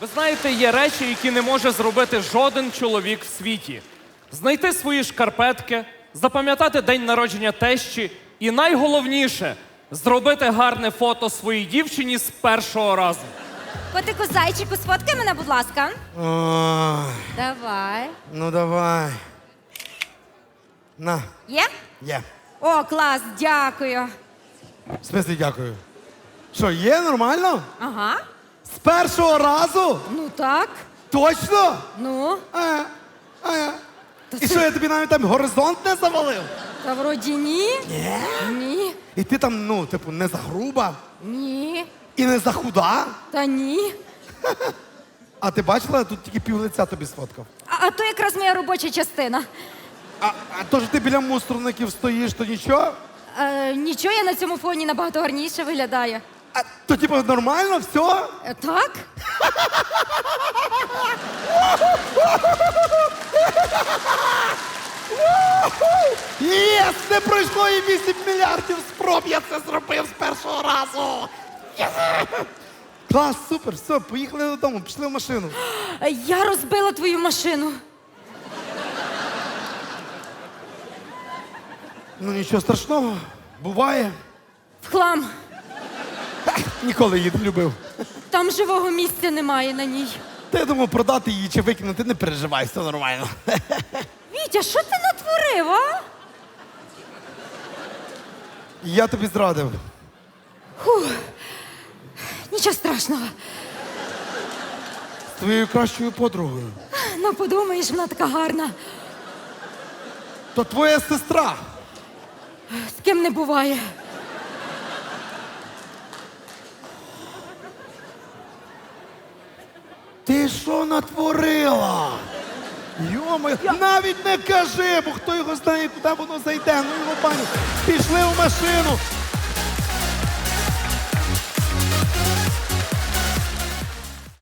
Ви знаєте, є речі, які не може зробити жоден чоловік в світі: знайти свої шкарпетки, запам'ятати день народження тещі, і найголовніше зробити гарне фото своїй дівчині з першого разу. Котику зайчику, сфоткай мене, будь ласка. Ой, Давай. ну давай. На, Є? є. О, клас, дякую. В смислі дякую. Що, є нормально? Ага. З першого разу? Ну так. Точно? Ну, А, а. Та І це- що, я тобі навіть там горизонт не завалив? та вроді ні. Ні. Ні. І ти там, ну, типу, не загруба Ні. і не захуда. Та ні. А ти бачила, тут тільки пів лиця тобі сфоткав. А, а то якраз моя робоча частина. А, а то ж ти біля мусорників стоїш, то нічого? Е, нічого, я на цьому фоні набагато гарніше виглядаю. А, то типу нормально, все? Е, так? Єс! Не пройшло і 8 мільярдів спроб, я це зробив з першого разу. Єс! Клас, супер, все, поїхали додому, пішли в машину. Е, Я розбила твою машину. Ну нічого страшного, буває. В хлам. Ніколи її не любив. Там живого місця немає на ній. Та я думав продати її чи викинути, не переживай, все нормально. Вітя, що ти натворив, а? Я тобі зрадив. Нічого страшного. З твоєю кращою подругою. Ну, подумаєш, вона така гарна. То твоя сестра. З ким не буває. Ти що натворила? Йомо, навіть не кажи, бо хто його знає, куди воно зайде. Ну його пані, Пішли в машину.